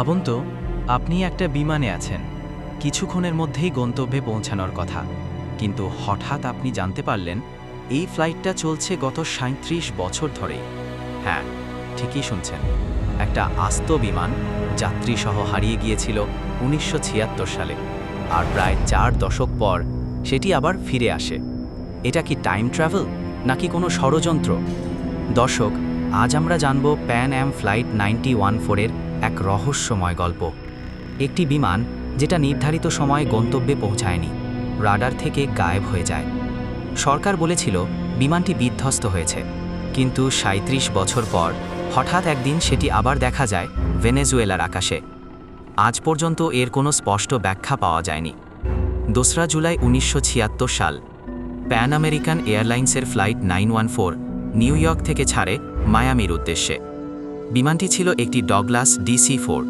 ভাবুন তো, আপনি একটা বিমানে আছেন। কিছুক্ষণের মধ্যেই গন্তব্যে পৌঁছানোর কথা। কিন্তু হঠাৎ আপনি জানতে পারলেন, এই ফ্লাইটটা চলছে গত সাঁত্রিশ বছর ধরেই। হ্যাঁ ঠিকই শুনছেন। একটা আস্ত বিমান যাত্রীসহ হারিয়ে গিয়েছিল উনিশশো ছিয়াত্তর সালে। আর প্রায় চার দশক পর সেটি আবার ফিরে আসে। এটা কি টাইম ট্রাভেল, নাকি কোনো ষড়যন্ত্র? দর্শক, আজ আমরা জানব Pan Am flight ninety one ফোরের এক রহস্যময় গল্প। একটি বিমান যেটা নির্ধারিত সময়ে গন্তব্যে পৌঁছায়নি, রাডার থেকে গায়েব হয়ে যায়। সরকার বলেছিল বিমানটি বিধ্বস্ত হয়েছে, কিন্তু সাঁত্রিশ বছর পর হঠাৎ একদিন সেটি আবার দেখা যায় ভেনেজুয়েলার আকাশে। আজ পর্যন্ত এর কোনো স্পষ্ট ব্যাখ্যা পাওয়া যায়নি। দোসরা জুলাই উনিশশো ছিয়াত্তর সাল, প্যান আমেরিকান এয়ারলাইন্সের ফ্লাইট নাইন নিউ ইয়র্ক থেকে ছাড়ে মায়ামির উদ্দেশ্যে। বিমানটি ছিল একটি ডগলাস ডিসি ফোর।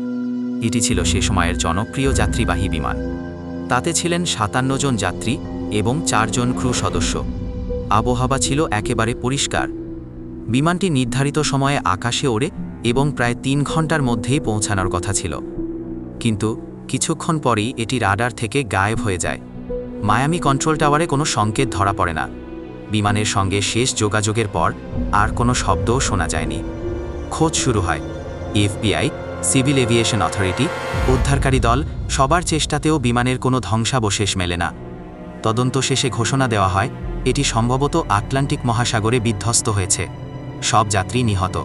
এটি ছিল সে সময়ের জনপ্রিয় যাত্রীবাহী বিমান। তাতে ছিলেন সাতান্ন জন যাত্রী এবং চারজন ক্রু সদস্য। আবহাওয়া ছিল একেবারে পরিষ্কার। বিমানটি নির্ধারিত সময়ে আকাশে ওড়ে এবং প্রায় তিন ঘণ্টার মধ্যেই পৌঁছানোর কথা ছিল। কিন্তু কিছুক্ষণ পরেই এটি রাডার থেকে গায়েব হয়ে যায়। মায়ামি কন্ট্রোল টাওয়ারে কোনো সংকেত ধরা পড়ে না। বিমানের সঙ্গে শেষ যোগাযোগের পর আর কোনো শব্দও শোনা যায়নি। খোঁজ শুরু হয়। এফবিআই, সিভিল এভিয়েশন অথরিটি, উদ্ধারকারী দল সবার চেষ্টাতেও বিমানের কোনো ধ্বংসাবশেষ মেলে না। তদন্ত শেষে ঘোষণা দেওয়া হয়, এটি সম্ভবত আটলান্টিক মহাসাগরে বিধ্বস্ত হয়েছে। সব যাত্রী নিহত।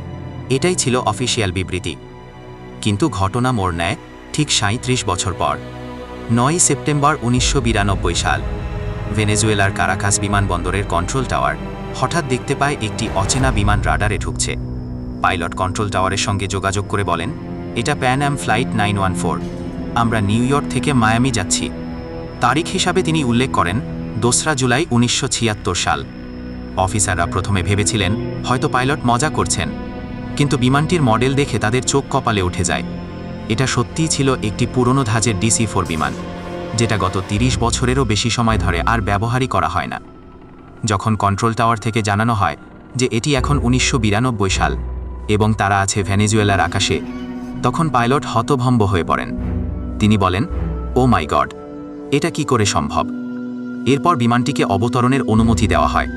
এটাই ছিল অফিসিয়াল বিবৃতি। কিন্তু ঘটনা মোড় নেয় ঠিক সাঁত্রিশ বছর পর। নয় সেপ্টেম্বর উনিশশো বিরানব্বই সাল। ভেনেজুয়েলার কারাকাস বিমানবন্দরের কন্ট্রোল টাওয়ার হঠাৎ দেখতে পায় একটি অচেনা বিমান রাডারে ঢুকছে। পাইলট কন্ট্রোল টাওয়ারের সঙ্গে যোগাযোগ করে বলেন, এটা Pan Am flight nine one four আমরা নিউ ইয়র্ক থেকে মায়ামি যাচ্ছি। তারিখ হিসাবে তিনি উল্লেখ করেন, দোসরা জুলাই উনিশশো ছিয়াত্তর সাল। অফিসাররা প্রথমে ভেবেছিলেন, হয়তো পাইলট মজা করছেন। কিন্তু বিমানটির মডেল দেখে তাদের চোখ কপালে উঠে যায়। এটা সত্যিই ছিল একটি পুরনো ধাঁচের ডিসি ফোর বিমান, যেটা গত ৩০ বছরেরও বেশি সময় ধরে আর ব্যবহারই করা হয় না। যখন কন্ট্রোল টাওয়ার থেকে জানানো হয় যে এটি এখন উনিশশো বিরানব্বই সাল এবং তারা আছে ভেনেজুয়েলার আকাশে। তখন পাইলট হতভম্ব হয়ে পড়েন। তিনি বলেন, ও মাই গড, এটা কি করে সম্ভব? এরপর বিমানটিকে অবতরণের অনুমতি দেওয়া হয়।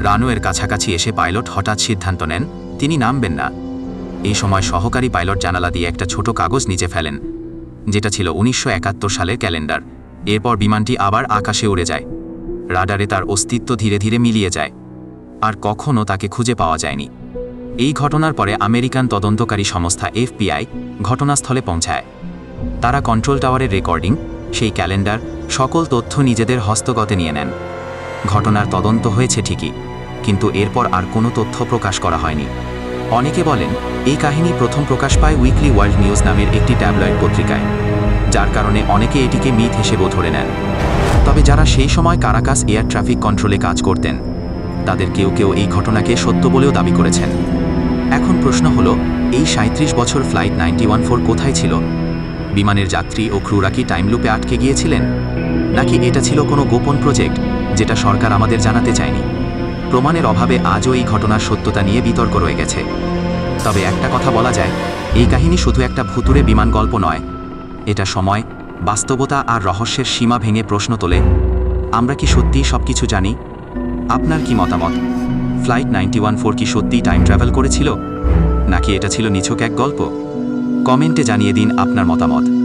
রানওয়ের কাছাকাছি এসে পাইলট হঠাৎ সিদ্ধান্ত নেন, তিনি নামবেন না। এই সময় সহকারী পাইলট জানালা দিয়ে একটা ছোট কাগজ নিচে ফেলেন, যেটা ছিল উনিশশো একাত্তর সালের ক্যালেন্ডার। এরপর বিমানটি আবার আকাশে উড়ে যায়। রাডারে তার অস্তিত্ব ধীরে ধীরে মিলিয়ে যায়। আর কখনও তাকে খুঁজে পাওয়া যায়নি। এই ঘটনার পরে আমেরিকান তদন্তকারী সংস্থা এফবিআই ঘটনাস্থলে পৌঁছায়। তারা কন্ট্রোল টাওয়ারের রেকর্ডিং, সেই ক্যালেন্ডার, সকল তথ্য নিজেদের হস্তগতে নিয়ে নেন। ঘটনার তদন্ত হয়েছে ঠিকই, কিন্তু এরপর আর কোনো তথ্য প্রকাশ করা হয়নি। অনেকে বলেন, এই কাহিনী প্রথম প্রকাশ পায় উইকলি ওয়ার্ল্ড নিউজ নামের একটি ট্যাবলয়েড পত্রিকায়, যার কারণে অনেকে এটিকে মিথ হিসেবেও ধরে নেন। তবে যারা সেই সময় কারাকাস এয়ার ট্রাফিক কন্ট্রোলে কাজ করতেন, তাদের কেউ কেউ এই ঘটনাকে সত্য বলেও দাবি করেছেন। এখন প্রশ্ন হলো, এই সাঁত্রিশ বছর ফ্লাইট নাইনটি ওয়ান ফোর কোথায় ছিল? বিমানের যাত্রী ও ক্রুরা কি টাইম লুপে আটকে গিয়েছিলেন? নাকি এটা ছিল কোনো গোপন প্রজেক্ট, যেটা সরকার আমাদের জানাতে চায়নি? প্রমাণের অভাবে আজও এই ঘটনার সত্যতা নিয়ে বিতর্ক রয়ে গেছে। তবে একটা কথা বলা যায়, এই কাহিনী শুধু একটা ভুতুরে বিমান গল্প নয়। এটা সময়, বাস্তবতা আর রহস্যের সীমা ভেঙে প্রশ্ন তোলে। আমরা কি সত্যিই সব কিছু জানি? আপনার কি মতামত? ফ্লাইট নাইনটি ওয়ান ফোর কি সত্যিই টাইম ট্রাভেল করেছিল? নাকি এটা ছিল নিছক এক গল্প? কমেন্টে জানিয়ে দিন আপনার মতামত।